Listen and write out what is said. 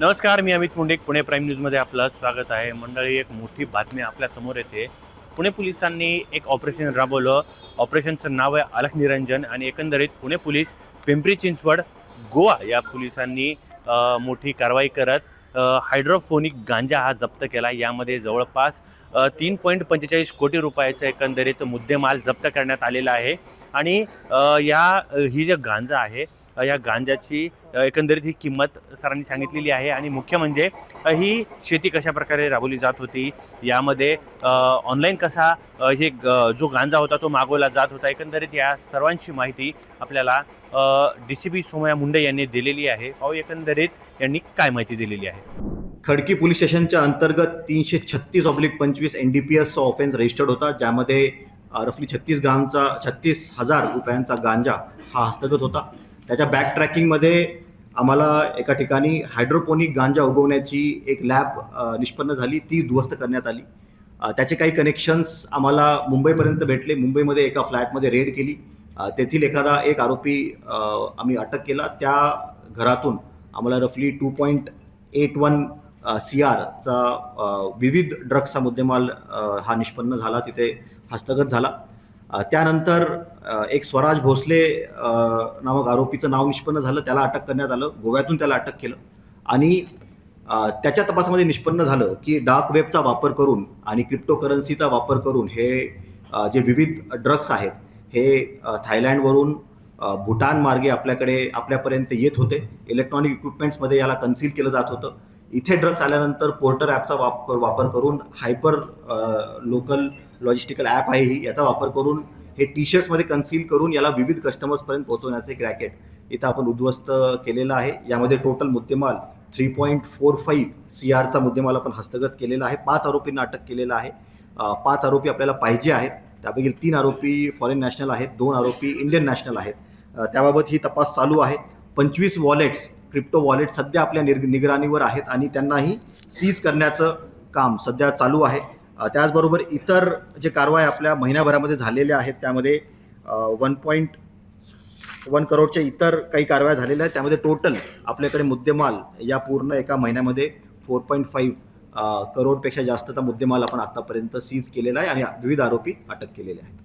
नमस्कार मी अमित मुंडे. पुणे प्राईम न्यूजमध्ये आपलं स्वागत आहे. मंडळी एक मोठी बातमी आपल्यासमोर येते. पुणे पोलिसांनी एक ऑपरेशन राबवलं. ऑपरेशनचं नाव आहे अलख निरंजन आणि एकंदरीत पुणे पोलीस पिंपरी चिंचवड गोवा या पोलिसांनी मोठी कारवाई करत हायड्रोफोनिक गांजा हा जप्त केला. यामध्ये जवळपास तीन पॉईंट पंचेचाळीस कोटी रुपयाचा एकंदरीत मुद्देमाल जप्त करण्यात आलेला आहे. आणि या ही जे गांजा आहे या गांजाची एकंदरीत ही किंमत सरांनी सांगितलेली आहे. आणि मुख्य म्हणजे ही शेती कशा प्रकारे राबवली जात होती यामध्ये ऑनलाईन कसा हे ग- जो गांजा होता तो मागवला जात होता एकंदरीत या सर्वांची माहिती आपल्याला D C P Somaya Munde यांनी दिलेली आहे. पाहू एकंदरीत यांनी काय माहिती दिलेली आहे? खडकी पोलीस स्टेशनच्या अंतर्गत तीनशे छत्तीस ऑब्लिक पंचवीस एन डी पी एसचा ऑफेन्स रजिस्टर्ड होता ज्यामध्ये रफली छत्तीस ग्रामचा छत्तीस हजार रुपयांचा गांजा हा हस्तगत होता. त्याच्या बॅक ट्रॅकिंगमध्ये आम्हाला एका ठिकाणी हायड्रोपोनिक गांजा उगवण्याची एक लॅब निष्पन्न झाली. ती उद्ध्वस्त करण्यात आली. त्याचे काही कनेक्शन्स आम्हाला मुंबईपर्यंत भेटले. मुंबईमध्ये एका फ्लॅटमध्ये रेड केली. तेथील एखादा एक आरोपी आम्ही अटक केला. त्या घरातून आम्हाला रफली two point eight one C आरचा विविध ड्रग्सचा मुद्देमाल हा निष्पन्न झाला. तिथे हस्तगत झाला. त्यानंतर एक स्वराज भोसले नामक आरोपीचं नाव निष्पन्न झालं. त्याला अटक करण्यात आलं. गोव्यातून त्याला अटक केलं. आणि त्याच्या तपासामध्ये निष्पन्न झालं की डार्क वेबचा वापर करून आणि क्रिप्टोकरन्सीचा वापर करून हे जे विविध ड्रग्स आहेत हे थायलँडवरून भूटान मार्गे आपल्याकडे आपल्यापर्यंत येत होते. इलेक्ट्रॉनिक इक्विपमेंट्समध्ये याला कन्सील केलं जात होतं. इथे ड्रग्स आल्यानंतर पोर्टर ॲपचा वापर वापर करून हायपर लोकल लॉजिस्टिकल ॲप आहे ही याचा वापर करून हे टी शर्ट्समध्ये कन्सील करून याला विविध कस्टमर्सपर्यंत पोहोचवण्याचं एक रॅकेट इथं आपण उद्ध्वस्त केलेलं आहे. यामध्ये टोटल मुद्देमाल three point four five C आरचा मुद्देमाल आपण हस्तगत केलेला आहे. पाच आरोपींना अटक केलेलं आहे. पाच आरोपी आपल्याला पाहिजे आहेत. त्यापैकी तीन आरोपी फॉरेन नॅशनल आहेत. दोन आरोपी इंडियन नॅशनल आहेत. त्याबाबत ही तपास चालू आहे. पंचवीस वॉलेट्स क्रिप्टो वॉलेट सध्या आपल्या निग निगराणीवर आहेत आणि त्यांनाही सीज करण्याचं काम सध्या चालू आहे. त्याचबरोबर इतर जे कारवाई आपल्या महिन्याभरामध्ये झालेल्या आहेत त्यामध्ये वन पॉईंट वन करोडच्या इतर काही कारवाया झालेल्या आहेत. त्यामध्ये टोटल आपल्याकडे मुद्देमाल या पूर्ण एका महिन्यामध्ये फोर पॉईंट फाईव्ह करोडपेक्षा जास्तचा मुद्देमाल आपण आतापर्यंत सीज केलेला आहे आणि विविध आरोपी अटक केलेले आहेत.